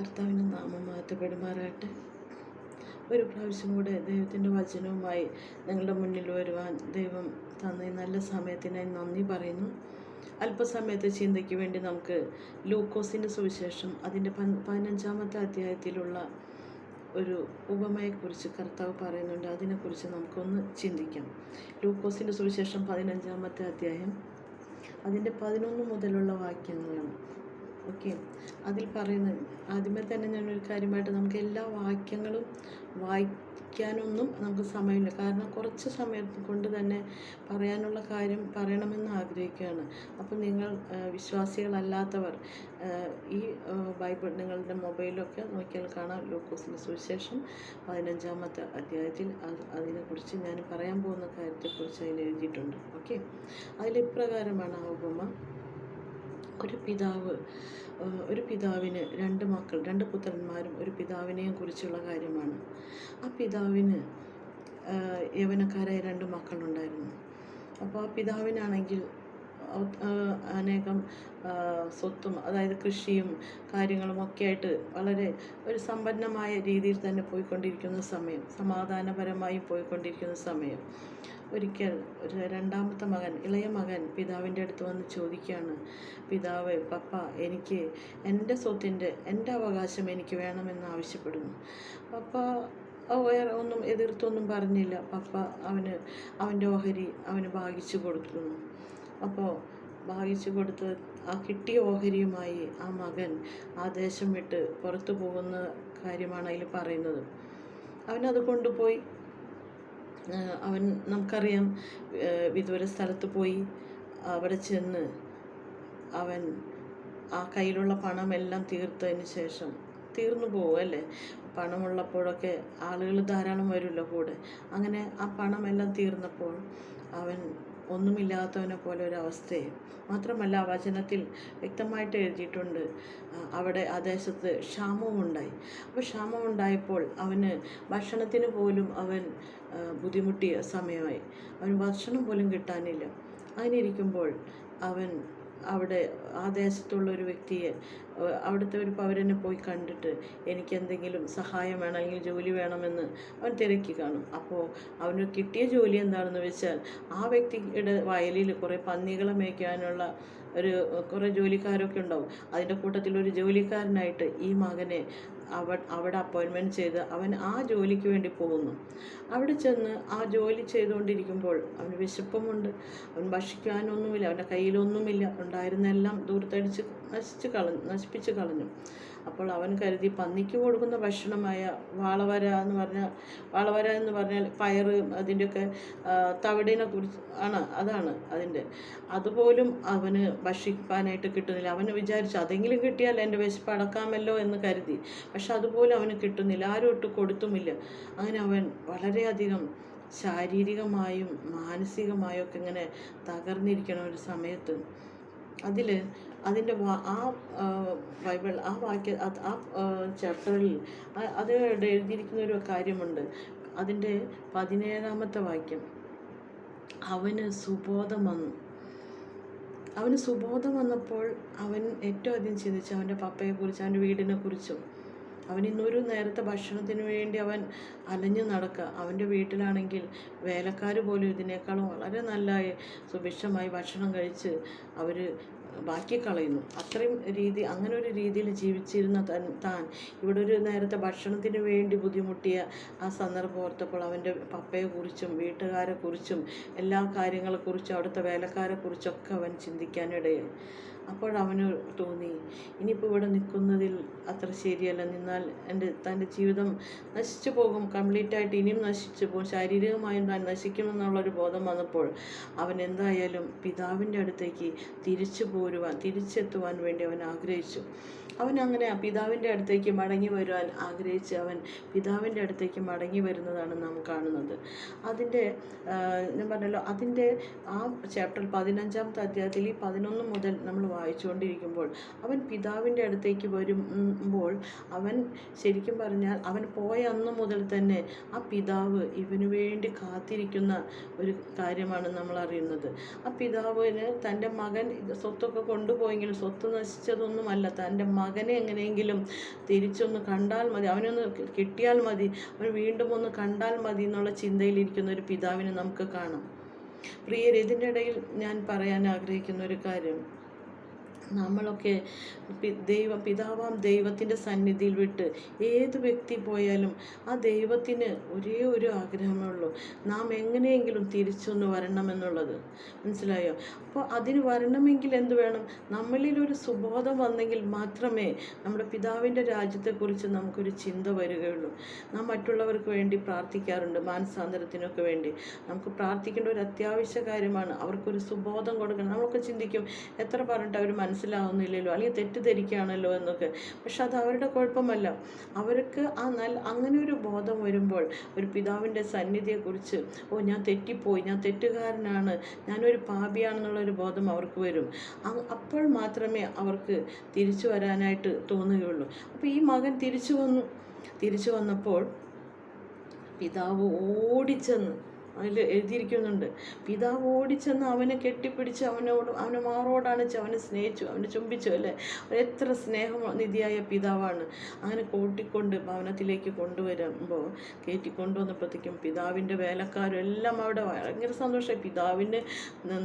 കർത്താവിന്റെ നാമം മഹത്വപ്പെടുമാറാകട്ടെ ഒരു പ്രാവശ്യം കൂടെ ദൈവത്തിന്റെ വചനവുമായി നിങ്ങളുടെ മുന്നിൽ വരുവാൻ ദൈവം തന്ന നല്ല സമയത്തിനായി നന്ദി പറയുന്നു. അല്പസമയത്തെ ചിന്തയ്ക്ക് വേണ്ടി നമുക്ക് ലൂക്കോസിന്റെ സുവിശേഷം അതിന്റെ പതിനഞ്ചാമത്തെ അധ്യായത്തിലുള്ള ഒരു ഉപമയെക്കുറിച്ച് കർത്താവ് പറയുന്നുണ്ട്. അതിനെക്കുറിച്ച് നമുക്കൊന്ന് ചിന്തിക്കാം. ലൂക്കോസിന്റെ സുവിശേഷം പതിനഞ്ചാമത്തെ അധ്യായം. അതിന്റെ പതിനൊന്ന് മുതലുള്ള വാക്യങ്ങളാണ്. ഓക്കെ. അതിൽ പറയുന്നത് ആദ്യമേ തന്നെ ഞാനൊരു കാര്യമായിട്ട് നമുക്ക് എല്ലാ വാക്യങ്ങളും വായിക്കാനൊന്നും നമുക്ക് സമയമില്ല. കാരണം കുറച്ച് സമയം കൊണ്ട് തന്നെ പറയാനുള്ള കാര്യം പറയണമെന്ന് ആഗ്രഹിക്കുകയാണ്. അപ്പോൾ നിങ്ങൾ വിശ്വാസികളല്ലാത്തവർ ഈ ബൈബിൾ നിങ്ങളുടെ മൊബൈലൊക്കെ നോക്കിയാൽ കാണാം. ലൂക്കോസിന്റെ സുവിശേഷം പതിനഞ്ചാമത്തെ അധ്യായത്തിൽ അത് അതിനെക്കുറിച്ച് ഞാൻ പറയാൻ പോകുന്ന കാര്യത്തെക്കുറിച്ച് അതിൽ എഴുതിയിട്ടുണ്ട്. ഓക്കെ. അതിലിപ്രകാരമാണ് ആ ഉപമ. ഒരു പിതാവ് ഒരു പിതാവിന് രണ്ട് മക്കൾ രണ്ട് പുത്രന്മാരും ഒരു പിതാവിനെയും കുറിച്ചുള്ള കാര്യമാണ്. ആ പിതാവിന് യവനക്കാരായ രണ്ട് മക്കളുണ്ടായിരുന്നു. അപ്പോൾ ആ പിതാവിനാണെങ്കിൽ അനേകം സ്വത്തും അതായത് കൃഷിയും കാര്യങ്ങളും ഒക്കെ ആയിട്ട് വളരെ ഒരു സമ്പന്നമായ രീതിയിൽ തന്നെ പോയിക്കൊണ്ടിരിക്കുന്ന സമയം സമാധാനപരമായി പോയിക്കൊണ്ടിരിക്കുന്ന സമയം. ഒരിക്കൽ ഒരു രണ്ടാമത്തെ മകൻ ഇളയ മകൻ പിതാവിന്റെ അടുത്ത് വന്ന് ചോദിക്കുകയാണ് പിതാവ് പപ്പ എനിക്ക് എന്റെ സ്വത്തിന്റെ എന്റെ അവകാശം എനിക്ക് വേണമെന്ന് ആവശ്യപ്പെടുന്നു. പപ്പ വേറെ ഒന്നും എതിർത്തൊന്നും പറഞ്ഞില്ല. പപ്പ അവന് അവന്റെ ഓഹരി അവന് ഭാഗിച്ചു കൊടുക്കുന്നു. അപ്പോൾ ഭാഗിച്ചു കൊടുത്ത് ആ കിട്ടിയ ഓഹരിയുമായി ആ മകൻ ആ ദേശം വിട്ട് പുറത്തു പോകുന്ന കാര്യമാണ് അതിൽ പറയുന്നത്. അവനത് കൊണ്ടുപോയി. അവൻ നമുക്കറിയാം വിദൂര സ്ഥലത്ത് പോയി അവിടെ ചെന്ന് അവൻ ആ കയ്യിലുള്ള പണമെല്ലാം തീർത്തതിന് ശേഷം തീർന്നു പോവുമല്ലേ പണമുള്ളപ്പോഴൊക്കെ ആളുകൾ ധാരാളം വരുമല്ലോ കൂടെ. അങ്ങനെ ആ പണമെല്ലാം തീർന്നപ്പോൾ അവൻ ഒന്നുമില്ലാത്തവനെ പോലെ ഒരു അവസ്ഥയെ. മാത്രമല്ല വചനത്തിൽ വ്യക്തമായിട്ട് എഴുതിയിട്ടുണ്ട് അവിടെ ആ ദേശത്ത് ക്ഷാമമുണ്ടായി അപ്പോൾ ക്ഷാമമുണ്ടായപ്പോൾ അവന് ഭക്ഷണത്തിന് പോലും അവൻ ബുദ്ധിമുട്ടിയ സമയമായി. അവന് ഭക്ഷണം പോലും കിട്ടാനില്ല. അങ്ങനെ ഇരിക്കുമ്പോൾ അവൻ അവിടെ ആ ദേശത്തുള്ള ഒരു വ്യക്തിയെ അവിടുത്തെ ഒരു പൗരനെ പോയി കണ്ടിട്ട് എനിക്ക് എന്തെങ്കിലും സഹായം വേണം അല്ലെങ്കിൽ ജോലി വേണമെന്ന് അവൻ തിരക്കി കാണും. അപ്പോൾ അവന് കിട്ടിയ ജോലി എന്താണെന്ന് വെച്ചാൽ ആ വ്യക്തിയുടെ വയലിൽ കുറേ പന്നികളെ മേയ്ക്കാനുള്ള ഒരു കുറേ ജോലിക്കാരൊക്കെ ഉണ്ടാവും. അതിന്റെ കൂട്ടത്തിൽ ഒരു ജോലിക്കാരനായിട്ട് ഈ മകനെ അവ അവിടെ അപ്പോയിൻമെന്റ് ചെയ്ത് അവൻ ആ ജോലിക്ക് വേണ്ടി പോകുന്നു. അവിടെ ചെന്ന് ആ ജോലി ചെയ്തുകൊണ്ടിരിക്കുമ്പോൾ അവന് വിശപ്പുമുണ്ട്. അവൻ ഭക്ഷിക്കാനൊന്നുമില്ല അവന്റെ കയ്യിലൊന്നുമില്ല. ഉണ്ടായിരുന്നെല്ലാം ദൂരത്തടിച്ച് നശിച്ച് കളഞ്ഞു നശിപ്പിച്ച് കളഞ്ഞു. അപ്പോൾ അവൻ കരുതി പന്നിക്ക് കൊടുക്കുന്ന ഭക്ഷണമായ വാളവര എന്ന് പറഞ്ഞ വാളവര എന്ന് പറഞ്ഞാൽ പയറ് അതിന്റെയൊക്കെ തവിടിനെ കുറിച്ച് ആണ് അതാണ് അതിന്റെ. അതുപോലും അവന് ഭക്ഷിക്കാനായിട്ട് കിട്ടുന്നില്ല. അവന് വിചാരിച്ചു അതെങ്കിലും കിട്ടിയാൽ എന്റെ വിശപ്പ് അടക്കാമല്ലോ എന്ന് കരുതി. പക്ഷെ അതുപോലും അവന് കിട്ടുന്നില്ല. ആരും ഒട്ട് കൊടുത്തുമില്ല. അങ്ങനെ അവൻ വളരെയധികം ശാരീരികമായും മാനസികമായും ഒക്കെ ഇങ്ങനെ തകർന്നിരിക്കണ ഒരു സമയത്ത് അതിൽ അതിന്റെ ആ ബൈബിൾ ആ വാക്യ ആ ചാപ്റ്ററിൽ അത് എഴുതിയിരിക്കുന്ന ഒരു കാര്യമുണ്ട്. അതിന്റെ പതിനേഴാമത്തെ വാക്യം. അവന് സുബോധം വന്നു. അവന് സുബോധം വന്നപ്പോൾ അവൻ ഏറ്റവും അധികം ചിന്തിച്ചു അവന്റെ പപ്പയെക്കുറിച്ചും അവന്റെ വീടിനെക്കുറിച്ചും. അവൻ ഇന്നൊരു നേരത്തെ ഭക്ഷണത്തിന് വേണ്ടി അവൻ അലഞ്ഞു നടക്കുക. അവന്റെ വീട്ടിലാണെങ്കിൽ വേലക്കാർ പോലും ഇതിനേക്കാളും വളരെ നല്ല സുഭിക്ഷമായി ഭക്ഷണം കഴിച്ച് അവർ ബാക്കി കളയുന്നു അത്രയും രീതി അങ്ങനെ ഒരു രീതിയിൽ ജീവിച്ചിരുന്ന തൻ താൻ ഇവിടെ ഒരു നേരത്തെ ഭക്ഷണത്തിന് വേണ്ടി ബുദ്ധിമുട്ടിയ ആ സന്ദർഭം ഓർത്തപ്പോൾ അവന്റെ പപ്പയെക്കുറിച്ചും വീട്ടുകാരെക്കുറിച്ചും എല്ലാ കാര്യങ്ങളെക്കുറിച്ചും അവിടുത്തെ വേലക്കാരെക്കുറിച്ചൊക്കെ അവൻ ചിന്തിക്കാനിടയായി. അപ്പോഴവന് തോന്നി ഇനിയിപ്പോൾ ഇവിടെ നിൽക്കുന്നതിൽ അത്ര ശരിയല്ല. നിന്നാൽ എന്റെ തന്റെ ജീവിതം നശിച്ചു പോകും. കംപ്ലീറ്റ് ആയിട്ട് ഇനിയും നശിച്ചു പോകും. ശാരീരികമായും താൻ നശിക്കുമെന്നുള്ളൊരു ബോധം വന്നപ്പോൾ അവൻ എന്തായാലും പിതാവിന്റെ അടുത്തേക്ക് തിരിച്ചു പോരുവാൻ തിരിച്ചെത്തുവാൻ വേണ്ടി അവൻ ആഗ്രഹിച്ചു. അവൻ അങ്ങനെ പിതാവിന്റെ അടുത്തേക്ക് മടങ്ങി വരുവാൻ ആഗ്രഹിച്ച് അവൻ പിതാവിന്റെ അടുത്തേക്ക് മടങ്ങി വരുന്നതാണ് നാം കാണുന്നത്. അതിന്റെ ഞാൻ പറഞ്ഞല്ലോ അതിന്റെ ആ ചാപ്റ്റർ പതിനഞ്ചാമത്തെ അധ്യായത്തിൽ ഈ പതിനൊന്ന് മുതൽ നമ്മൾ വായിച്ചുകൊണ്ടിരിക്കുമ്പോൾ അവൻ പിതാവിന്റെ അടുത്തേക്ക് വരുമ്പോൾ അവൻ ശരിക്കും പറഞ്ഞാൽ അവൻ പോയ അന്ന് മുതൽ തന്നെ ആ പിതാവ് ഇവന് വേണ്ടി കാത്തിരിക്കുന്ന ഒരു കാര്യമാണ് നമ്മൾ അറിയുന്നത്. ആ പിതാവിന് തന്റെ മകൻ സ്വത്തൊക്കെ കൊണ്ടുപോയെങ്കിലും സ്വത്ത് നശിച്ചതൊന്നുമല്ല. തന്റെ മകനെ എങ്ങനെയെങ്കിലും തിരിച്ചൊന്ന് കണ്ടാൽ മതി അവനൊന്ന് കിട്ടിയാൽ മതി അവൻ വീണ്ടും ഒന്ന് കണ്ടാൽ മതി എന്നുള്ള ചിന്തയിലിരിക്കുന്ന ഒരു പിതാവിനെ നമുക്ക് കാണാം. പ്രിയർ ഇതിന്റെ ഇടയിൽ ഞാൻ പറയാൻ ആഗ്രഹിക്കുന്ന ഒരു കാര്യം നമ്മളൊക്കെ ദൈവ പിതാവാം ദൈവത്തിന്റെ സന്നിധിയിൽ വിട്ട് ഏത് വ്യക്തി പോയാലും ആ ദൈവത്തിന് ഒരേ ഒരു ആഗ്രഹമേ ഉള്ളൂ. നാം എങ്ങനെയെങ്കിലും തിരിച്ചൊന്ന് വരണമെന്നുള്ളത്. മനസ്സിലായോ? അപ്പോൾ അതിന് വരണമെങ്കിൽ എന്ത് വേണം? നമ്മളിൽ ഒരു സുബോധം വന്നെങ്കിൽ മാത്രമേ നമ്മുടെ പിതാവിന്റെ രാജ്യത്തെക്കുറിച്ച് നമുക്കൊരു ചിന്ത വരികയുള്ളൂ. നാം മറ്റുള്ളവർക്ക് വേണ്ടി പ്രാർത്ഥിക്കാറുണ്ട് മാനസാന്തരത്തിനൊക്കെ വേണ്ടി. നമുക്ക് പ്രാർത്ഥിക്കേണ്ട ഒരു അത്യാവശ്യ കാര്യമാണ്. അവർക്കൊരു സുബോധം കൊടുക്കണം. നമ്മളൊക്കെ ചിന്തിക്കും എത്ര പറഞ്ഞിട്ട് അവർ മനസ്സിലാവുന്നില്ലല്ലോ അല്ലെങ്കിൽ തെറ്റിദ്ധരിക്കുകയാണല്ലോ എന്നൊക്കെ. പക്ഷെ അത് അവരുടെ കുഴപ്പമല്ല. അവർക്ക് ആ നല്ല അങ്ങനെ ഒരു ബോധം വരുമ്പോൾ ഒരു പിതാവിന്റെ സന്നിധിയെക്കുറിച്ച് ഓ ഞാൻ തെറ്റിപ്പോയി ഞാൻ തെറ്റുകാരനാണ് ഞാനൊരു പാപിയാണെന്നുള്ളൊരു ബോധം അവർക്ക് വരും. അപ്പോൾ മാത്രമേ അവർക്ക് തിരിച്ചു വരാനായിട്ട് തോന്നുകയുള്ളൂ. അപ്പോൾ ഈ മകൻ തിരിച്ചു വന്നു. തിരിച്ചു വന്നപ്പോൾ പിതാവ് ഓടിച്ചെന്ന് അതിൽ എഴുതിയിരിക്കുന്നുണ്ട്. പിതാവ് ഓടിച്ചെന്ന് അവനെ കെട്ടിപ്പിടിച്ച് അവനോട് അവനെ മാറോടാണിച്ച് അവനെ സ്നേഹിച്ചു അവനെ ചുംബിച്ചു അല്ലേ? എത്ര സ്നേഹം നിധിയായ പിതാവാണ്. അങ്ങനെ കൂട്ടിക്കൊണ്ട് ഭവനത്തിലേക്ക് കൊണ്ടുവരുമ്പോൾ കയറ്റി കൊണ്ടുവന്നപ്പോഴത്തേക്കും പിതാവിന്റെ വേലക്കാരും എല്ലാം അവിടെ ഭയങ്കര സന്തോഷമായി. പിതാവിന്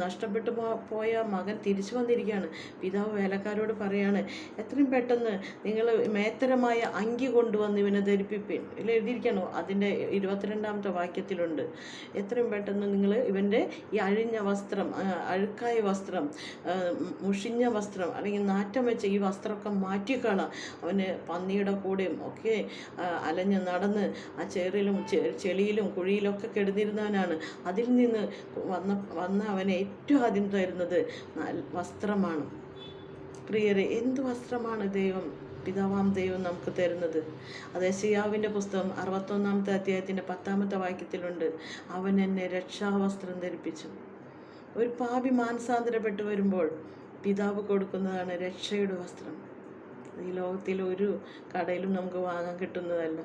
നഷ്ടപ്പെട്ട് പോയ മകൻ തിരിച്ചു വന്നിരിക്കുകയാണ്. പിതാവ് വേലക്കാരോട് പറയാണ് എത്രയും പെട്ടെന്ന് നിങ്ങൾ മേത്തരമായ അങ്കി കൊണ്ടുവന്ന് ഇവനെ ധരിപ്പിപ്പിൻ ഇതിൽ എഴുതിയിരിക്കണോ അതിന്റെ ഇരുപത്തിരണ്ടാമത്തെ വാക്യത്തിലുണ്ട്. എത്രയും പെട്ടെന്ന് നിങ്ങൾ ഇവന്റെ ഈ അഴിഞ്ഞ വസ്ത്രം അഴുക്കായ വസ്ത്രം മുഷിഞ്ഞ വസ്ത്രം അല്ലെങ്കിൽ നാറ്റം വെച്ച ഈ വസ്ത്രമൊക്കെ മാറ്റിക്കാണ അവന് പന്നിയുടെ കൂടെയും ഒക്കെ അലഞ്ഞ് നടന്ന് ആ ചേറിലും ചെളിയിലും കുഴിയിലൊക്കെ കിടന്നിരുന്നവനാണ്. അതിൽ നിന്ന് വന്ന വന്ന അവനെ ഏറ്റവും ആദ്യം തരുന്നത് വസ്ത്രമാണ്. പ്രിയരെ എന്ത് വസ്ത്രമാണ് ദൈവം പിതാവാം ദൈവം നമുക്ക് തരുന്നത്. അത് സിയാവിന്റെ പുസ്തകം അറുപത്തൊന്നാമത്തെ അധ്യായത്തിന്റെ പത്താമത്തെ വാക്യത്തിലുണ്ട്. അവൻ എന്നെ രക്ഷാവസ്ത്രം ധരിപ്പിച്ചു. ഒരു പാപി മാനസാന്തരപ്പെട്ട് വരുമ്പോൾ പിതാവ് കൊടുക്കുന്നതാണ് രക്ഷയുടെ വസ്ത്രം. ഈ ലോകത്തിൽ ഒരു കടയിലും നമുക്ക് വാങ്ങാൻ കിട്ടുന്നതല്ല.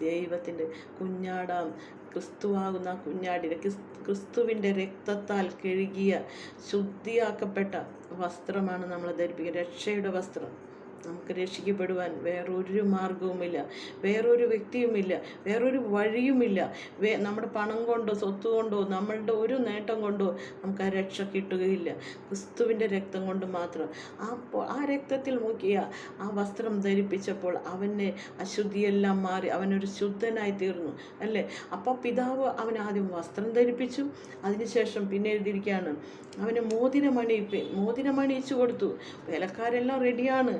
ദൈവത്തിന്റെ കുഞ്ഞാടാം ക്രിസ്തുവാകുന്ന കുഞ്ഞാടിന്റെ ക്രിസ്തുവിന്റെ രക്തത്താൽ കഴുകിയ ശുദ്ധിയാക്കപ്പെട്ട വസ്ത്രമാണ് നമ്മൾ ധരിപ്പിക്കുക. രക്ഷയുടെ വസ്ത്രം. നമുക്ക് രക്ഷിക്കപ്പെടുവാൻ വേറൊരു മാർഗവുമില്ല വേറൊരു വ്യക്തിയുമില്ല വേറൊരു വഴിയുമില്ല. വേ നമ്മുടെ പണം കൊണ്ടോ സ്വത്ത് കൊണ്ടോ നമ്മളുടെ ഒരു നേട്ടം കൊണ്ടോ നമുക്ക് ആ രക്ഷ കിട്ടുകയില്ല. ക്രിസ്തുവിന്റെ രക്തം കൊണ്ട് മാത്രം. ആ ആ രക്തത്തിൽ മുക്കിയ ആ വസ്ത്രം ധരിപ്പിച്ചപ്പോൾ അവനെ അശുദ്ധിയെല്ലാം മാറി അവനൊരു ശുദ്ധനായി തീർന്നു അല്ലേ? അപ്പോൾ പിതാവ് അവൻ ആദ്യം വസ്ത്രം ധരിപ്പിച്ചു. അതിനുശേഷം പിന്നെ എഴുതിയിരിക്കുകയാണ് അവന് മോതിരമണി മോതിരമണിയിച്ചു കൊടുത്തു. വേലക്കാരെല്ലാം റെഡിയാണ്.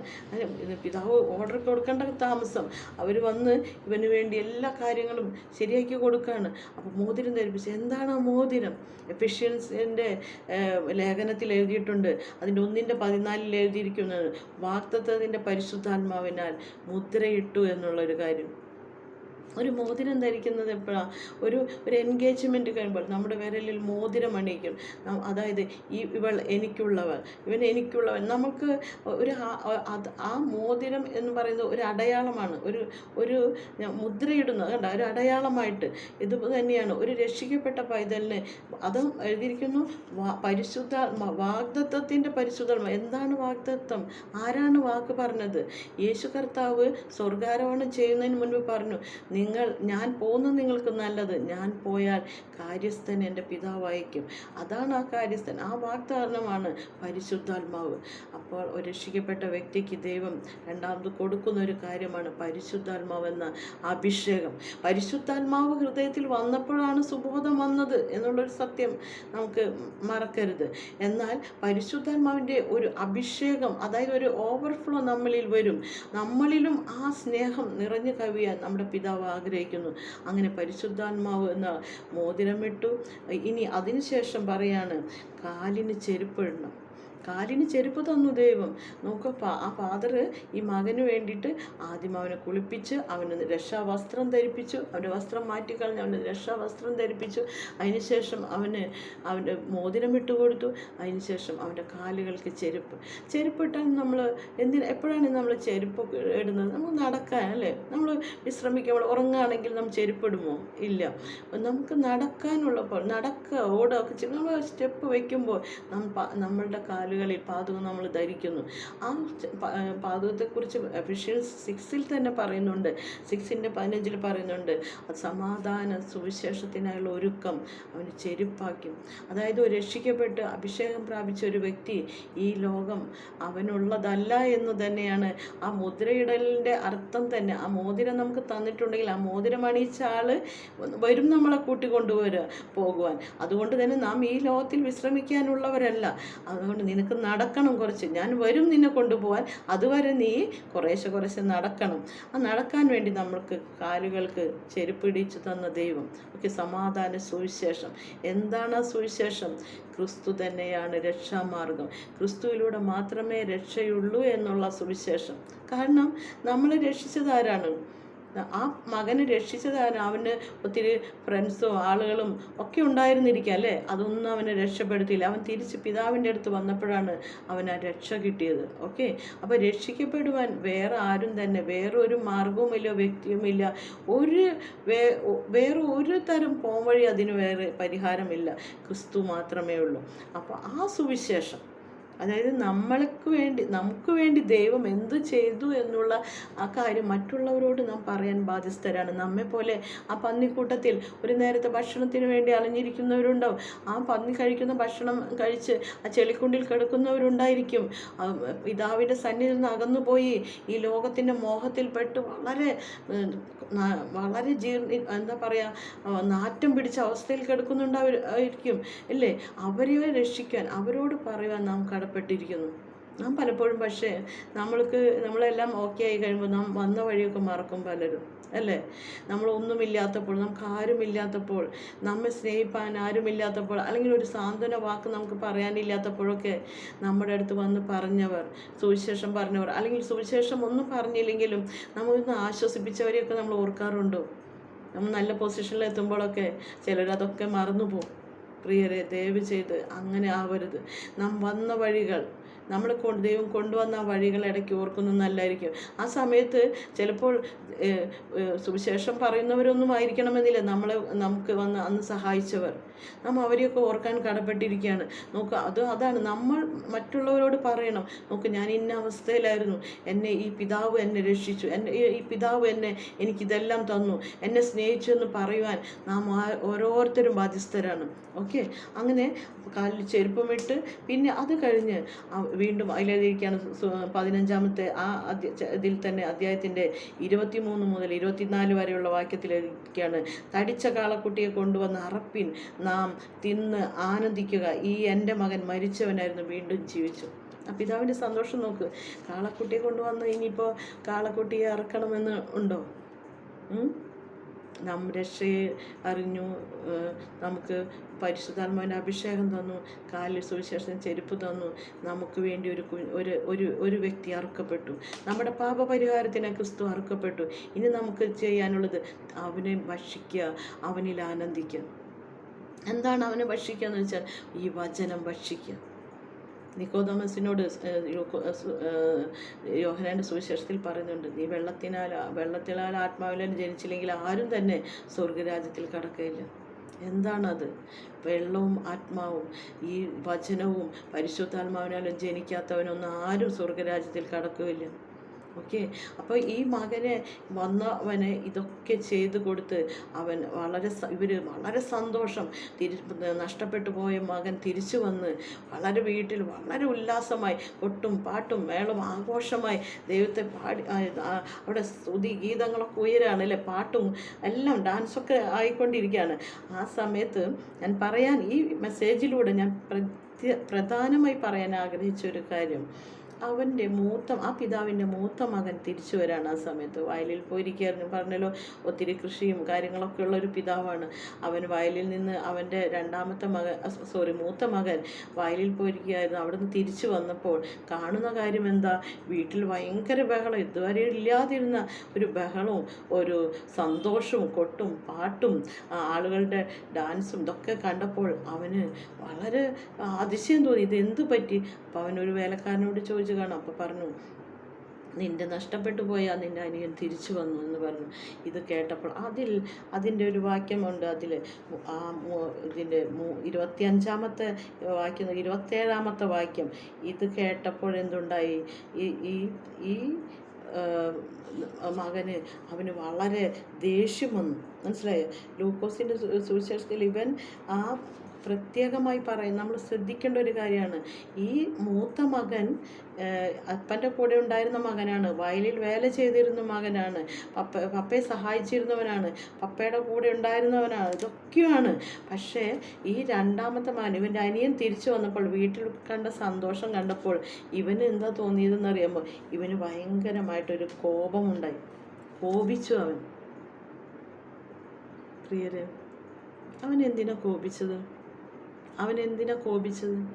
പിതാവ് ഓർഡർ കൊടുക്കേണ്ട താമസം. അവർ വന്ന് ഇവന് വേണ്ടി എല്ലാ കാര്യങ്ങളും ശരിയാക്കി കൊടുക്കുകയാണ് അപ്പോൾ മോതിരം ധരിപ്പിച്ച്. എന്താണ് ആ മോതിരം? എഫിഷ്യൻസിന്റെ ലേഖനത്തിൽ എഴുതിയിട്ടുണ്ട്. അതിന്റെ ഒന്നിന്റെ പതിനാലിൽ എഴുതിയിരിക്കുന്നത് വാക്തത്വത്തിന്റെ പരിശുദ്ധാത്മാവിനാൽ മുദ്രയിട്ടു എന്നുള്ളൊരു കാര്യം. ഒരു മോതിരം ധരിക്കുന്നത് എപ്പോഴാണ് ഒരു ഒരു എൻഗേജ്മെന്റ് കഴിയുമ്പോൾ നമ്മുടെ വിരലിൽ മോതിരം അണിയിക്കും. അതായത് ഈ ഇവൾ എനിക്കുള്ളവൾ ഇവൻ എനിക്കുള്ളവൻ. നമുക്ക് ഒരു ആ- മോതിരം എന്ന് പറയുന്നത് ഒരു അടയാളമാണ്. ഒരു ഒരു മുദ്രയിടുന്നത്. കണ്ട? ഒരു അടയാളമായിട്ട് ഇത് തന്നെയാണ്. ഒരു രക്ഷിക്കപ്പെട്ട പൈതലിന് അതും എഴുതിയിരിക്കുന്നു. പരിശുദ്ധ വാഗ്ദത്വത്തിന്റെ പരിശുദ്ധാത്മ എന്താണ് വാഗ്ദത്വം ആരാണ് വാക്ക് പറഞ്ഞത്? യേശു കർത്താവ് സ്വർഗാരോഹണം ചെയ്യുന്നതിന് മുൻപ് പറഞ്ഞു നിങ്ങൾ ഞാൻ പോകുന്നത് നിങ്ങൾക്ക് നല്ലത്. ഞാൻ പോയാൽ കാര്യസ്ഥൻ എന്റെ പിതാവായിരിക്കും. അതാണ് ആ കാര്യസ്ഥൻ. ആ വാഗ്ദാനമാണ് പരിശുദ്ധാത്മാവ്. അപ്പോൾ ഒരു രക്ഷിക്കപ്പെട്ട വ്യക്തിക്ക് ദൈവം രണ്ടാമത് കൊടുക്കുന്ന ഒരു കാര്യമാണ് പരിശുദ്ധാത്മാവ് എന്ന അഭിഷേകം. പരിശുദ്ധാത്മാവ് ഹൃദയത്തിൽ വന്നപ്പോഴാണ് സുബോധം വന്നത് എന്നുള്ളൊരു സത്യം നമുക്ക് മറക്കരുത്. എന്നാൽ പരിശുദ്ധാത്മാവിന്റെ ഒരു അഭിഷേകം അതായത് ഒരു ഓവർഫ്ലോ നമ്മളിൽ വരും. നമ്മളിലും ആ സ്നേഹം നിറഞ്ഞു കവിയാൻ നമ്മുടെ പിതാവ് ആഗ്രഹിക്കുന്നു. അങ്ങനെ പരിശുദ്ധാത്മാവ് എന്ന മോതിരമിട്ടു ഇനി അതിനുശേഷം പറയാണ് കാലിന് ചെരുപ്പിടണം കാലിന് ചെരുപ്പ് തന്നു ദൈവം. നോക്കുക ആ ഫാദർ ഈ മകന് വേണ്ടിയിട്ട് ആദ്യം അവനെ കുളിപ്പിച്ച് അവന് രക്ഷാവസ്ത്രം ധരിപ്പിച്ചു അവന്റെ വസ്ത്രം മാറ്റിക്കളഞ്ഞ് അവന് രക്ഷാവസ്ത്രം ധരിപ്പിച്ചു. അതിനുശേഷം അവന് അവന്റെ മോതിരം ഇട്ട് കൊടുത്തു. അതിനുശേഷം അവന്റെ കാലുകൾക്ക് ചെരുപ്പ്. ചെരുപ്പ് ഇട്ടാൽ നമ്മൾ എന്തിന് എപ്പോഴാണ് നമ്മൾ ചെരുപ്പ് ഇടുന്നത്? നമ്മൾ നടക്കാൻ അല്ലേ? നമ്മൾ വിശ്രമിക്കുമ്പോൾ ഉറങ്ങുകയാണെങ്കിൽ നമ്മൾ ചെരുപ്പിടുമോ? ഇല്ല. നമുക്ക് നടക്കാനുള്ളപ്പോൾ നടക്കുക ഓടുക ഒക്കെ നമ്മൾ സ്റ്റെപ്പ് വയ്ക്കുമ്പോൾ നമ്മളുടെ പ- നമ്മളുടെ കാലുകളിൽ പാതകം നമ്മൾ ധരിക്കുന്നു. ആ പാതകത്തെക്കുറിച്ച് എഫിഷ്യൻസ് സിക്സിൽ തന്നെ പറയുന്നുണ്ട്. സിക്സിന്റെ പതിനഞ്ചിൽ പറയുന്നുണ്ട് സമാധാന സുവിശേഷത്തിനായുള്ള ഒരുക്കം അവന് ചെരുപ്പാക്കും. അതായത് രക്ഷിക്കപ്പെട്ട് അഭിഷേകം പ്രാപിച്ച ഒരു വ്യക്തി ഈ ലോകം അവനുള്ളതല്ല എന്ന് തന്നെയാണ്. ആ മുദ്രയിടലിന്റെ അർത്ഥം തന്നെ ആ മോതിരം നമുക്ക് തന്നിട്ടുണ്ടെങ്കിൽ ആ മോതിരം അണിയിച്ച ആൾ വരും നമ്മളെ കൂട്ടിക്കൊണ്ടുവരിക പോകുവാൻ. അതുകൊണ്ട് തന്നെ നാം ഈ ലോകത്തിൽ വിശ്രമിക്കാനുള്ളവരല്ല. അതുകൊണ്ട് നിനക്ക് നടക്കണം കുറച്ച്. ഞാൻ വരും നിന്നെ കൊണ്ടുപോകാൻ അതുവരെ നീ കുറേശ്ശെ കുറേശ്ശെ നടക്കണം. ആ നടക്കാൻ വേണ്ടി നമ്മൾക്ക് കാലുകൾക്ക് ചെരുപ്പിടിച്ചു തന്ന ദൈവം. ഒക്കെ സമാധാന സുവിശേഷം. എന്താണ് ആ സുവിശേഷം? ക്രിസ്തു തന്നെയാണ് രക്ഷാമാർഗം. ക്രിസ്തുവിലൂടെ മാത്രമേ രക്ഷയുള്ളൂ എന്നുള്ള സുവിശേഷം. കാരണം നമ്മളെ രക്ഷിച്ചത് ആരാണ്? ആ മകനെ രക്ഷിച്ചതാണ് അവന് ഒത്തിരി ഫ്രണ്ട്സും ആളുകളും ഒക്കെ ഉണ്ടായിരുന്നിരിക്കുക അല്ലേ? അതൊന്നും അവനെ രക്ഷപ്പെടുത്തിയില്ല. അവൻ തിരിച്ച് പിതാവിന്റെ അടുത്ത് വന്നപ്പോഴാണ് അവൻ ആ രക്ഷ കിട്ടിയത്. ഓക്കെ അപ്പോൾ രക്ഷിക്കപ്പെടുവാൻ വേറെ ആരും തന്നെ വേറെ ഒരു മാർഗവുമില്ല വ്യക്തിയുമില്ല. ഒരു വേ വേറെ ഒരു തരം പോംവഴി അതിന് വേറെ പരിഹാരമില്ല. ക്രിസ്തു മാത്രമേ ഉള്ളൂ. അപ്പോൾ ആ സുവിശേഷം അതായത് നമ്മൾക്ക് വേണ്ടി നമുക്ക് വേണ്ടി ദൈവം എന്ത് ചെയ്തു എന്നുള്ള ആ കാര്യം മറ്റുള്ളവരോട് നാം പറയാൻ ബാധ്യസ്ഥരാണ്. നമ്മെ പോലെ ആ പന്നിക്കൂട്ടത്തിൽ ഒരു നേരത്തെ ഭക്ഷണത്തിന് വേണ്ടി അലഞ്ഞിരിക്കുന്നവരുണ്ടാവും. ആ പന്നി കഴിക്കുന്ന ഭക്ഷണം കഴിച്ച് ആ ചെളിക്കുണ്ടിൽ കിടക്കുന്നവരുണ്ടായിരിക്കും. പിതാവിന്റെ സന്നിധിയിൽ നിന്ന് അകന്നുപോയി ഈ ലോകത്തിന്റെ മോഹത്തിൽപ്പെട്ട് വളരെ വളരെ ജീർണി എന്താ പറയുക നാറ്റം പിടിച്ച അവസ്ഥയിൽ കിടക്കുന്നുണ്ടാവും ആയിരിക്കും. അല്ലേ? അവരെ രക്ഷിക്കാൻ അവരോട് പറയുവാൻ നാം കടപ്പെട്ടിരിക്കുന്നു നാം പലപ്പോഴും പക്ഷേ നമ്മൾക്ക് നമ്മളെല്ലാം ഓക്കെ ആയി കഴിയുമ്പോൾ നാം വന്ന വഴിയൊക്കെ മറക്കും പലരും അല്ലേ? നമ്മളൊന്നുമില്ലാത്തപ്പോൾ നമുക്ക് ആരുമില്ലാത്തപ്പോൾ നമ്മെ സ്നേഹിപ്പാൻ ആരുമില്ലാത്തപ്പോൾ അല്ലെങ്കിൽ ഒരു സാന്ത്വന വാക്ക് നമുക്ക് പറയാനില്ലാത്തപ്പോഴൊക്കെ നമ്മുടെ അടുത്ത് വന്ന് പറഞ്ഞവർ സുവിശേഷം പറഞ്ഞവർ അല്ലെങ്കിൽ സുവിശേഷം ഒന്നും പറഞ്ഞില്ലെങ്കിലും നമ്മളൊന്ന് ആശ്വസിപ്പിച്ചവരെയൊക്കെ നമ്മൾ ഓർക്കാറുണ്ടോ? നമ്മൾ നല്ല പൊസിഷനിൽ എത്തുമ്പോഴൊക്കെ ചിലരതൊക്കെ മറന്നു പോകും പ്രിയരെ ദയവ് ചെയ്ത് അങ്ങനെ ആവരുത്. നാം വന്ന വഴികൾ നമ്മൾ ദൈവം കൊണ്ടുവന്ന വഴികൾ ഇടയ്ക്ക് ഓർക്കുന്നത് നല്ലതായിരിക്കും. ആ സമയത്ത് ചിലപ്പോൾ സുവിശേഷം പറയുന്നവരൊന്നും ആയിരിക്കണമെന്നില്ല. നമ്മളെ നമുക്ക് വന്ന് അന്ന് സഹായിച്ചവർ. നാം അവരെയൊക്കെ ഓർക്കാൻ കടപ്പെട്ടിരിക്കുകയാണ്. നോക്ക് അത് അതാണ്. നമ്മൾ മറ്റുള്ളവരോട് പറയണം. നോക്ക് ഞാൻ ഇന്ന അവസ്ഥയിലായിരുന്നു. എന്നെ ഈ പിതാവ് എന്നെ രക്ഷിച്ചു. എന്നെ ഈ- പിതാവ് എന്നെ എനിക്കിതെല്ലാം തന്നു. എന്നെ സ്നേഹിച്ചു എന്ന് പറയുവാൻ നാം ഓരോരുത്തരും ബാധ്യസ്ഥരാണ്. ഓക്കെ? അങ്ങനെ കാലിൽ ചെരുപ്പമിട്ട് പിന്നെ അത് കഴിഞ്ഞ് വീണ്ടും അതിലെഴുതിയിരിക്കുകയാണ് പതിനഞ്ചാമത്തെ ആ ഇതിൽ തന്നെ അധ്യായത്തിന്റെ ഇരുപത്തിമൂന്ന് മുതൽ ഇരുപത്തിനാല് വരെയുള്ള വാക്യത്തിൽ തടിച്ച കാളക്കുട്ടിയെ കൊണ്ടുവന്ന് അറപ്പിൻ നാം തിന്ന് ആനന്ദിക്കുക. ഈ എന്റെ മകൻ മരിച്ചവനായിരുന്നു വീണ്ടും ജീവിച്ചു. ആ പിതാവിന്റെ സന്തോഷം നോക്ക്. കാളക്കുട്ടിയെ കൊണ്ടുവന്ന് ഇനിയിപ്പോൾ കാളക്കുട്ടിയെ ഇറക്കണമെന്ന് ഉണ്ടോ? നാം രക്ഷയെ അറിഞ്ഞു. നമുക്ക് പരിശുദ്ധാത്മാവിന്റെ അഭിഷേകം തന്നു. കാലിൽ സുവിശേഷം ചെരുപ്പ് തന്നു. നമുക്ക് വേണ്ടി ഒരു ഒരു ഒരു ഒരു വ്യക്തി അറുക്കപ്പെട്ടു. നമ്മുടെ പാപപരിഹാരത്തിന് ക്രിസ്തു അറുക്കപ്പെട്ടു. ഇനി നമുക്ക് ചെയ്യാനുള്ളത് അവനെ ഭക്ഷിക്കുക അവനിൽ ആനന്ദിക്കുക. എന്താണ് അവനെ ഭക്ഷിക്കുക എന്ന് വെച്ചാൽ ഈ വചനം ഭക്ഷിക്കുക. നിക്കോതോമസിനോട് യോഹനാന്റെ സുവിശേഷത്തിൽ പറയുന്നുണ്ട് നീ വെള്ളത്തിനാൽ വെള്ളത്തിനാൽ ആത്മാവിലും ജനിച്ചില്ലെങ്കിൽ ആരും തന്നെ സ്വർഗരാജ്യത്തിൽ കടക്കയില്ല. എന്താണത്? വെള്ളവും ആത്മാവും ഈ വചനവും പരിശുദ്ധാത്മാവിനാലും ജനിക്കാത്തവനൊന്നും ആരും സ്വർഗരാജ്യത്തിൽ കടക്കുകയില്ല ഓക്കെ. അപ്പോൾ ഈ മകനെ വന്നവനെ ഇതൊക്കെ ചെയ്തു കൊടുത്ത് അവൻ വളരെ ഇവർ വളരെ സന്തോഷം. തിരി നഷ്ടപ്പെട്ടു പോയ മകൻ തിരിച്ചു വന്ന് വളരെ വീട്ടിൽ വളരെ ഉല്ലാസമായി ഒട്ടും പാട്ടും മേളം ആഘോഷമായി ദൈവത്തെ പാടി അവിടെ സ്തുതി ഗീതങ്ങളൊക്കെ ഉയരാണ് അല്ലേ പാട്ടും എല്ലാം ഡാൻസൊക്കെ ആയിക്കൊണ്ടിരിക്കുകയാണ്. ആ സമയത്ത് ഞാൻ പറയാൻ ഈ മെസ്സേജിലൂടെ ഞാൻ പ്രധാനമായി പറയാൻ ആഗ്രഹിച്ച ഒരു കാര്യം. അവന്റെ മൂത്ത ആ പിതാവിന്റെ മൂത്ത മകൻ തിരിച്ചു വരാണ് ആ സമയത്ത്. വയലിൽ പോയിരിക്കുകയായിരുന്നു. പറഞ്ഞല്ലോ ഒത്തിരി കൃഷിയും കാര്യങ്ങളൊക്കെ ഉള്ള ഒരു പിതാവാണ്. അവൻ വയലിൽ നിന്ന് അവന്റെ രണ്ടാമത്തെ മകൻ സോറി മൂത്ത മകൻ വയലിൽ പോയിരിക്കുകയായിരുന്നു. അവിടെ നിന്ന് തിരിച്ചു വന്നപ്പോൾ കാണുന്ന കാര്യം എന്താ? വീട്ടിൽ ഭയങ്കര ബഹളം. ഇതുവരെ ഇല്ലാതിരുന്ന ഒരു ബഹളവും ഒരു സന്തോഷവും കൊട്ടും പാട്ടും ആളുകളുടെ ഡാൻസും ഇതൊക്കെ കണ്ടപ്പോൾ അവന് വളരെ അതിശയം തോന്നി. ഇത് എന്ത് പറ്റി? അപ്പം അവനൊരു വേലക്കാരനോട് ചോദിച്ചു കാണാം. അപ്പം പറഞ്ഞു നിന്റെ നഷ്ടപ്പെട്ടു പോയാൽ നിന്റെ അനിയൻ തിരിച്ചു വന്നു എന്ന് പറഞ്ഞു. ഇത് കേട്ടപ്പോൾ അതിൽ അതിന്റെ ഒരു വാക്യമുണ്ട് അതിൽ ആ ഇതിന്റെ ഇരുപത്തിയഞ്ചാമത്തെ വാക്യം ഇരുപത്തേഴാമത്തെ വാക്യം. ഇത് കേട്ടപ്പോൾ എന്തുണ്ടായി? ഈ ഈ ഈ മകന് അവന് വളരെ ദേഷ്യം വന്നു. മനസ്സിലായോ? ലൂക്കോസിന്റെ സുവിശേഷത്തിൽ ഇവൻ ആ പ്രത്യേകമായി പറയും നമ്മൾ ശ്രദ്ധിക്കേണ്ട ഒരു കാര്യമാണ്. ഈ മൂത്ത മകൻ അപ്പന്റെ കൂടെ ഉണ്ടായിരുന്ന മകനാണ്. വയലിൽ വേല ചെയ്തിരുന്ന മകനാണ്. പപ്പ പപ്പയെ സഹായിച്ചിരുന്നവനാണ്. പപ്പയുടെ കൂടെ ഉണ്ടായിരുന്നവനാണ്. ഇതൊക്കെയാണ്. പക്ഷേ ഈ രണ്ടാമത്തെ മകൻ ഇവന്റെ അനിയൻ തിരിച്ചു വന്നപ്പോൾ വീട്ടിൽ കണ്ട സന്തോഷം കണ്ടപ്പോൾ ഇവന് എന്താ തോന്നിയതെന്ന് അറിയുമ്പോൾ ഇവന് ഭയങ്കരമായിട്ടൊരു കോപമുണ്ടായി. കോപിച്ചു അവൻ. പ്രിയരെ അവൻ എന്തിനാ കോപിച്ചത്? അവൻ എന്തിനാ കോപിച്ചത്?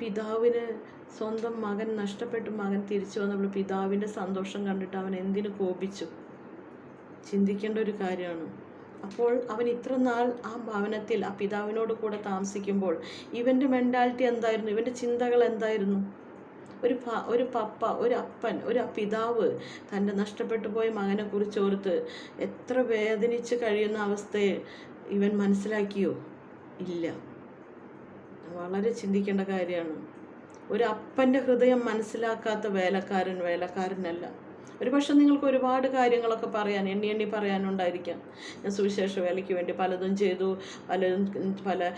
പിതാവിന് സ്വന്തം മകൻ നഷ്ടപ്പെട്ടു മകൻ തിരിച്ചു വന്നപ്പോൾ പിതാവിന്റെ സന്തോഷം കണ്ടിട്ട് അവൻ എന്തിനു കോപിച്ചു? ചിന്തിക്കേണ്ട ഒരു കാര്യമാണ്. അപ്പോൾ അവൻ ഇത്ര നാൾ ആ ഭവനത്തിൽ ആ പിതാവിനോട് കൂടെ താമസിക്കുമ്പോൾ ഇവന്റെ മെന്റാലിറ്റി എന്തായിരുന്നു? ഇവന്റെ ചിന്തകൾ എന്തായിരുന്നു? ഒരു ഒരു പപ്പ ഒരു അപ്പൻ ഒരു പിതാവ് തന്റെ നഷ്ടപ്പെട്ടു പോയ മകനെക്കുറിച്ച് ഓർത്ത് എത്ര വേദനിച്ച് കഴിയുന്ന അവസ്ഥയെ ഇവൻ മനസ്സിലാക്കിയോ? ഇല്ല. വളരെ ചിന്തിക്കേണ്ട കാര്യമാണ്. ഒരു അപ്പന്റെ ഹൃദയം മനസ്സിലാക്കാത്ത വേലക്കാരൻ വേലക്കാരനല്ല. ഒരു പക്ഷെ നിങ്ങൾക്ക് ഒരുപാട് കാര്യങ്ങളൊക്കെ പറയാൻ എണ്ണി എണ്ണി പറയാനുണ്ടായിരിക്കാം. ഞാൻ സുവിശേഷ വേലയ്ക്ക് വേണ്ടി പലതും ചെയ്തു പലതും പല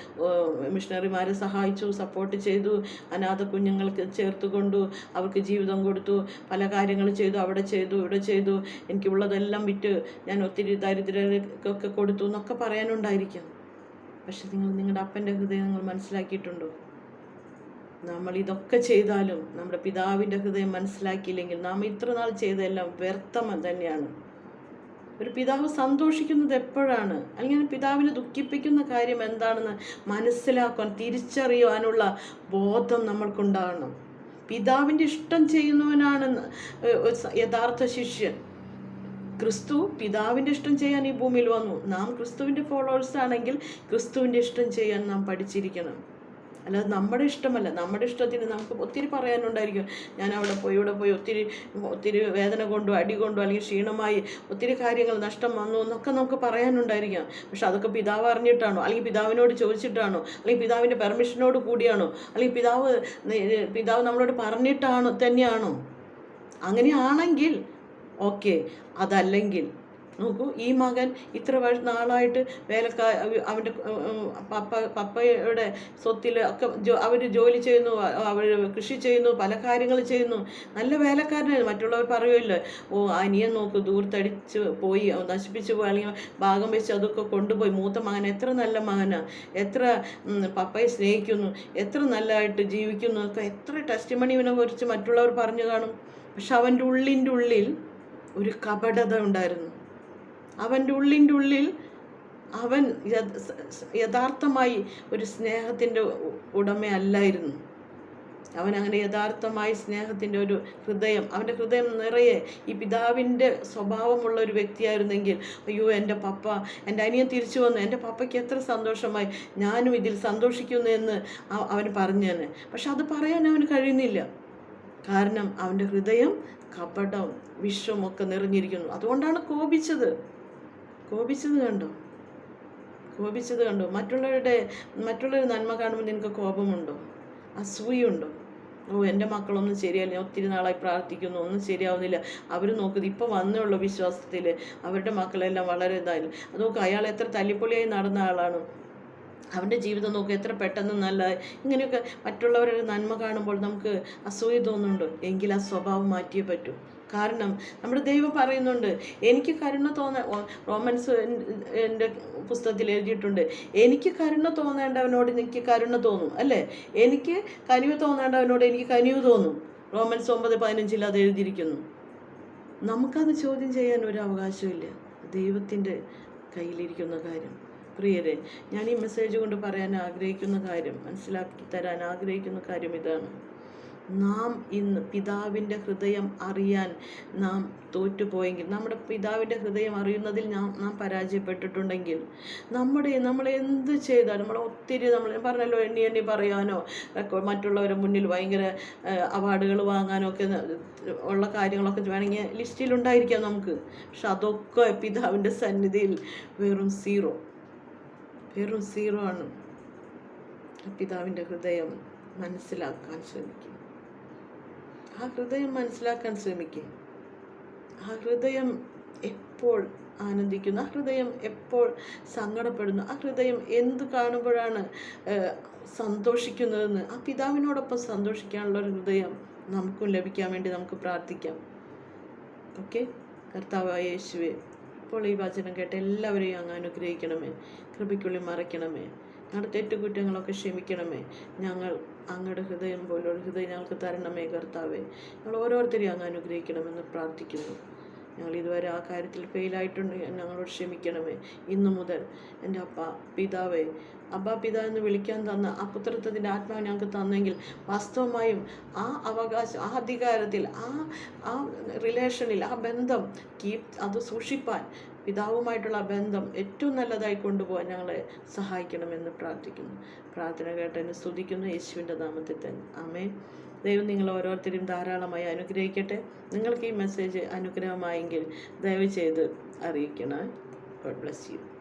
മിഷണറിമാരെ സഹായിച്ചു സപ്പോർട്ട് ചെയ്തു അനാഥ കുഞ്ഞുങ്ങൾക്ക് ചേർത്ത് കൊണ്ടു അവർക്ക് ജീവിതം കൊടുത്തു പല കാര്യങ്ങൾ ചെയ്തു അവിടെ ചെയ്തു ഇവിടെ ചെയ്തു എനിക്കുള്ളതെല്ലാം വിറ്റ് ഞാൻ ഒത്തിരി ദരിദ്രർക്കൊക്കെ കൊടുത്തു എന്നൊക്കെ പറയാനുണ്ടായിരിക്കാം. പക്ഷെ നിങ്ങൾ നിങ്ങളുടെ അപ്പന്റെ ഹൃദയം നിങ്ങൾ മനസ്സിലാക്കിയിട്ടുണ്ടോ? നമ്മൾ ഇതൊക്കെ ചെയ്താലും നമ്മുടെ പിതാവിന്റെ ഹൃദയം മനസ്സിലാക്കിയില്ലെങ്കിൽ നാം ഇത്ര നാൾ ചെയ്തതെല്ലാം വ്യർത്ഥം തന്നെയാണ്. ഒരു പിതാവ് സന്തോഷിക്കുന്നത് എപ്പോഴാണ്? അല്ലെങ്കിൽ പിതാവിനെ ദുഃഖിപ്പിക്കുന്ന കാര്യം എന്താണെന്ന് മനസ്സിലാക്കാൻ തിരിച്ചറിയുവാനുള്ള ബോധം നമ്മൾക്കുണ്ടാകണം. പിതാവിന്റെ ഇഷ്ടം ചെയ്യുന്നവനാണ് യഥാർത്ഥ ശിഷ്യൻ. ക്രിസ്തു പിതാവിന്റെ ഇഷ്ടം ചെയ്യാൻ ഈ ഭൂമിയിൽ വന്നു. നാം ക്രിസ്തുവിന്റെ ഫോളോവേഴ്സ് ആണെങ്കിൽ ക്രിസ്തുവിന്റെ ഇഷ്ടം ചെയ്യാൻ നാം പഠിച്ചിരിക്കണം. അല്ലാതെ നമ്മുടെ ഇഷ്ടമല്ല. നമ്മുടെ ഇഷ്ടത്തിന് നമുക്ക് ഒത്തിരി പറയാനുണ്ടായിരിക്കും. ഞാൻ അവിടെ പോയി ഇവിടെ പോയി ഒത്തിരി ഒത്തിരി വേദന കൊണ്ടോ അടി കൊണ്ടോ അല്ലെങ്കിൽ ക്ഷീണമായി ഒത്തിരി കാര്യങ്ങൾ നഷ്ടം വന്നു എന്നൊക്കെ നമുക്ക് പറയാനുണ്ടായിരിക്കാം. പക്ഷെ അതൊക്കെ പിതാവ് അറിഞ്ഞിട്ടാണോ? അല്ലെങ്കിൽ പിതാവിനോട് ചോദിച്ചിട്ടാണോ? അല്ലെങ്കിൽ പിതാവിന്റെ പെർമിഷനോട് കൂടിയാണോ? അല്ലെങ്കിൽ പിതാവ് പിതാവ് നമ്മളോട് പറഞ്ഞിട്ടാണോ തന്നെയാണോ? അങ്ങനെയാണെങ്കിൽ ഓക്കെ. അതല്ലെങ്കിൽ നോക്കൂ ഈ മകൻ ഇത്ര വർഷ നാളായിട്ട് വേലക്കാ അവന്റെ പപ്പ പപ്പയുടെ സ്വത്തിൽ ഒക്കെ അവർ ജോലി ചെയ്യുന്നു അവർ കൃഷി ചെയ്യുന്നു പല കാര്യങ്ങൾ ചെയ്യുന്നു. നല്ല വേലക്കാരനായിരുന്നു മറ്റുള്ളവർ പറയുമല്ലോ ഓ അനിയൻ നോക്ക് ദൂരത്തടിച്ച് പോയി നശിപ്പിച്ച് പോയി അല്ലെങ്കിൽ ഭാഗം വെച്ച് അതൊക്കെ കൊണ്ടുപോയി. മൂത്ത മകൻ എത്ര നല്ല മകനാണ് എത്ര പപ്പയെ സ്നേഹിക്കുന്നു. എത്ര നല്ലതായിട്ട് ജീവിക്കുന്നു. ഒക്കെ എത്ര ടെസ്റ്റ് മണിവിനെ കുറിച്ച് മറ്റുള്ളവർ പറഞ്ഞു കാണും. പക്ഷെ അവന്റെ ഉള്ളിന്റെ ഉള്ളിൽ ഒരു കപടത ഉണ്ടായിരുന്നു. അവന്റെ ഉള്ളിന്റെ ഉള്ളിൽ അവൻ യഥാർത്ഥമായി ഒരു സ്നേഹത്തിന്റെ ഉടമയല്ലായിരുന്നു അവൻ അങ്ങനെ യഥാർത്ഥമായി സ്നേഹത്തിന്റെ ഒരു ഹൃദയം അവന്റെ ഹൃദയം നിറയെ ഈ പിതാവിന്റെ സ്വഭാവമുള്ള ഒരു വ്യക്തിയായിരുന്നെങ്കിൽ അയ്യോ എന്റെ പപ്പ എന്റെ അനിയൻ തിരിച്ചു വന്നു എന്റെ പപ്പയ്ക്ക് എത്ര സന്തോഷമായി ഞാനും ഇതിൽ സന്തോഷിക്കുന്നു എന്ന് അവൻ പറഞ്ഞു തന്നെ പക്ഷെ അത് പറയാൻ അവന് കഴിയുന്നില്ല. കാരണം അവന്റെ ഹൃദയം കപടം വിശ്വം ഒക്കെ നിറഞ്ഞിരിക്കുന്നു. അതുകൊണ്ടാണ് കോപിച്ചത്. കോപിച്ചത് കണ്ടോ? കോപിച്ചത് കണ്ടോ? മറ്റുള്ളവരുടെ മറ്റുള്ളവരുടെ നന്മ കാണുമ്പോൾ നിനക്ക് കോപമുണ്ടോ? അസൂയുണ്ടോ? ഓ എന്റെ മക്കളൊന്നും ശരിയല്ല. ഞാൻ ഒത്തിരി നാളായി പ്രാർത്ഥിക്കുന്നു. ഒന്നും ശരിയാവുന്നില്ല. അവർ നോക്കുന്നത് ഇപ്പോൾ വന്നുള്ള വിശ്വാസത്തിൽ അവരുടെ മക്കളെല്ലാം വളരെ ഇതായാലും അത് നോക്കുക അയാൾ എത്ര തല്ലിപ്പൊളിയായി നടന്ന ആളാണ്. അവന്റെ ജീവിതം നോക്കുക എത്ര പെട്ടെന്ന് നല്ല ഇങ്ങനെയൊക്കെ മറ്റുള്ളവരൊരു നന്മ കാണുമ്പോൾ നമുക്ക് അസൂയ തോന്നുന്നുണ്ട്? എങ്കിൽ ആ സ്വഭാവം മാറ്റിയേ പറ്റൂ. കാരണം നമ്മുടെ ദൈവം പറയുന്നുണ്ട് എനിക്ക് കരുണ തോന്ന റോമൻസ് എന്റെ പുസ്തകത്തിൽ എഴുതിയിട്ടുണ്ട് എനിക്ക് കരുണ തോന്നേണ്ടവനോട് എനിക്ക് കരുണ തോന്നും അല്ലേ? എനിക്ക് കനിവ് തോന്നേണ്ടവനോട് എനിക്ക് കനിവ് തോന്നും റോമൻസ് ഒമ്പത് പതിനഞ്ചിൽ അത് എഴുതിയിരിക്കുന്നു. നമുക്കത് ചോദ്യം ചെയ്യാൻ ഒരു അവകാശമില്ല ദൈവത്തിന്റെ കയ്യിലിരിക്കുന്ന കാര്യം. പ്രിയരെ ഞാൻ ഈ മെസ്സേജ് കൊണ്ട് പറയാൻ ആഗ്രഹിക്കുന്ന കാര്യം മനസ്സിലാക്കി തരാൻ ആഗ്രഹിക്കുന്ന കാര്യം ഇതാണ്. നാം ഇന്ന് പിതാവിന്റെ ഹൃദയം അറിയാൻ നാം തോറ്റുപോയെങ്കിൽ നമ്മുടെ പിതാവിന്റെ ഹൃദയം അറിയുന്നതിൽ നാം നാം പരാജയപ്പെട്ടിട്ടുണ്ടെങ്കിൽ നമ്മുടെ നമ്മൾ എന്ത് ചെയ്താലും നമ്മൾ ഒത്തിരി നമ്മൾ പറഞ്ഞല്ലോ എണ്ണി എണ്ണി പറയാനോ ഒക്കെ മറ്റുള്ളവരുടെ മുന്നിൽ ഭയങ്കര അവാർഡുകൾ വാങ്ങാനോ ഒക്കെ ഉള്ള കാര്യങ്ങളൊക്കെ വേണമെങ്കിൽ ലിസ്റ്റിലുണ്ടായിരിക്കാം നമുക്ക്. പക്ഷെ അതൊക്കെ പിതാവിന്റെ സന്നിധിയിൽ വെറും സീറോ. വെറും സീറോ ആണ് പിതാവിന്റെ ഹൃദയം മനസ്സിലാക്കാൻ ശ്രമിക്കും. ആ ഹൃദയം മനസ്സിലാക്കാൻ ശ്രമിക്കും. ആ ഹൃദയം എപ്പോൾ ആനന്ദിക്കുന്നു? ആ ഹൃദയം എപ്പോൾ സങ്കടപ്പെടുന്നു? ആ ഹൃദയം എന്ത് കാണുമ്പോഴാണ് സന്തോഷിക്കുന്നതെന്ന്? ആ പിതാവിനോടൊപ്പം സന്തോഷിക്കാനുള്ള ഒരു ഹൃദയം നമുക്കും ലഭിക്കാൻ വേണ്ടി നമുക്ക് പ്രാർത്ഥിക്കാം. ഓക്കെ? കർത്താവായ യേശുവെ ഇപ്പോൾ ഈ വചനം കേട്ട് എല്ലാവരെയും അങ്ങ് അനുഗ്രഹിക്കണമേ. കൃപയ്ക്കുള്ളിൽ മറയ്ക്കണമേ. ഞങ്ങളുടെ തെറ്റുകുറ്റങ്ങളൊക്കെ ക്ഷമിക്കണമേ. ഞങ്ങൾ അങ്ങയുടെ ഹൃദയം പോലെ ഒരു ഹൃദയം ഞങ്ങൾക്ക് തരണമേ കർത്താവേ. ഞങ്ങൾ ഓരോരുത്തരെയും അങ്ങ് അനുഗ്രഹിക്കണമെന്ന് പ്രാർത്ഥിക്കുന്നു. ഞങ്ങൾ ഇതുവരെ ആ കാര്യത്തിൽ ഫെയിലായിട്ടുണ്ട് ഞങ്ങളോട് ക്ഷമിക്കണമേ. ഇന്നു മുതൽ എന്റെ അപ്പ പിതാവേ അബ്ബ പിതാ എന്ന് വിളിക്കാൻ തന്ന ആ പുത്രത്വത്തിന്റെ ആത്മാവ് ഞങ്ങൾക്ക് തന്നെങ്കിൽ വാസ്തവമായും ആ അവകാശം ആ അധികാരത്തിൽ ആ ആ റിലേഷനിൽ ആ ബന്ധം കീപ് അത് സൂക്ഷിപ്പാൻ പിതാവുമായിട്ടുള്ള ബന്ധം ഏറ്റവും നല്ലതായി കൊണ്ടുപോകാൻ ഞങ്ങളെ സഹായിക്കണമെന്ന് പ്രാർത്ഥിക്കുന്നു. പ്രാർത്ഥന കേട്ടതിന് സ്തുതിക്കുന്നു. യേശുവിന്റെ നാമത്തിൽ തന്നെ. ആമേ ദൈവം നിങ്ങൾ ഓരോരുത്തരും ധാരാളമായി അനുഗ്രഹിക്കട്ടെ. നിങ്ങൾക്ക് ഈ മെസ്സേജ് അനുഗ്രഹമായെങ്കിൽ ദയവ് ചെയ്ത് അറിയിക്കണം. God bless you